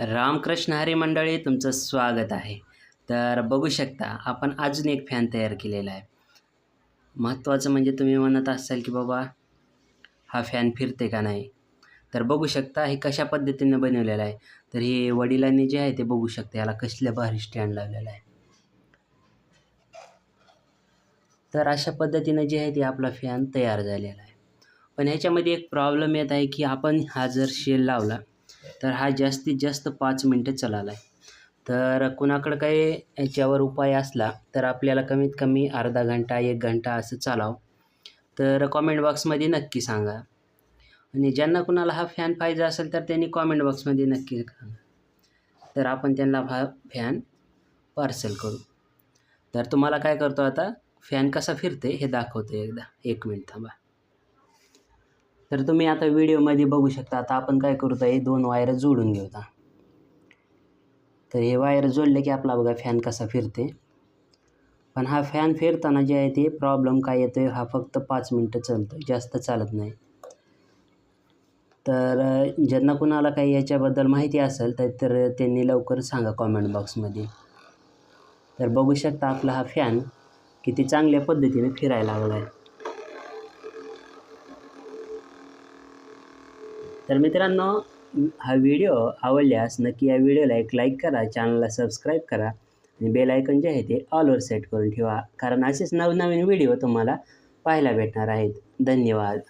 रामकृष्ण हरी मंडळी तुमचं स्वागत आहे. तर बघू शकता आपण अजून एक फॅन तयार केलेला आहे. महत्त्वाचं म्हणजे तुम्ही म्हणत असाल की बाबा हा फॅन फिरते का नाही? तर बघू शकता हे कशा पद्धतीने बनवलेलं आहे. तर हे वडिलांनी जे आहे ते बघू शकता याला कसल्या भारी स्टँड लावलेला आहे. तर अशा पद्धतीनं जे आहे ते आपला फॅन तयार झालेला आहे. पण ह्याच्यामध्ये एक प्रॉब्लेम येत आहे की आपण हा जर शेल लावला तर हा जास्तीत जास्त पाच मिनटं चालाला आहे तर कुणाकडं काही याच्यावर उपाय असला तर आपल्याला कमीत कमी अर्धा घंटा एक घंटा असं चालावं. तर कॉमेंट बॉक्समध्ये नक्की सांगा. आणि ज्यांना कुणाला हा फॅन पाहिजे असेल तर त्यांनी कॉमेंट बॉक्समध्ये नक्की सांगा. तर आपण त्यांना हा फॅन पार्सल करू. तर तुम्हाला काय करतो आता फॅन कसा फिरते हे दाखवतो एकदा. एक मिनिट थांबा. तर तुम्ही आता व्हिडिओमध्ये बघू शकता आता आपण काय करतो हे दोन वायर जोडून घेऊता तर हे वायर जोडले की आपला बघा फॅन कसा फिरते पण हा फॅन फिरताना जे आहे ते प्रॉब्लेम काय येतो आहे हा फक्त पाच मिनटं चालतो जास्त चालत नाही. तर ज्यांना कुणाला काही याच्याबद्दल माहिती असेल तर तर त्यांनी लवकर सांगा कॉमेंट बॉक्समध्ये तर बघू शकता आपला हा फॅन किती चांगल्या पद्धतीने फिरायला लागला आहे तर मित्रांनो हा व्हिडिओ आवडल्यास नक्की या व्हिडिओला एक लाईक करा चॅनलला सबस्क्राईब करा आणि बेल आयकन जे आहे ते ऑलवर सेट करून ठेवा. कारण असेच नवनवीन व्हिडिओ तुम्हाला पाहायला भेटणार आहेत. धन्यवाद.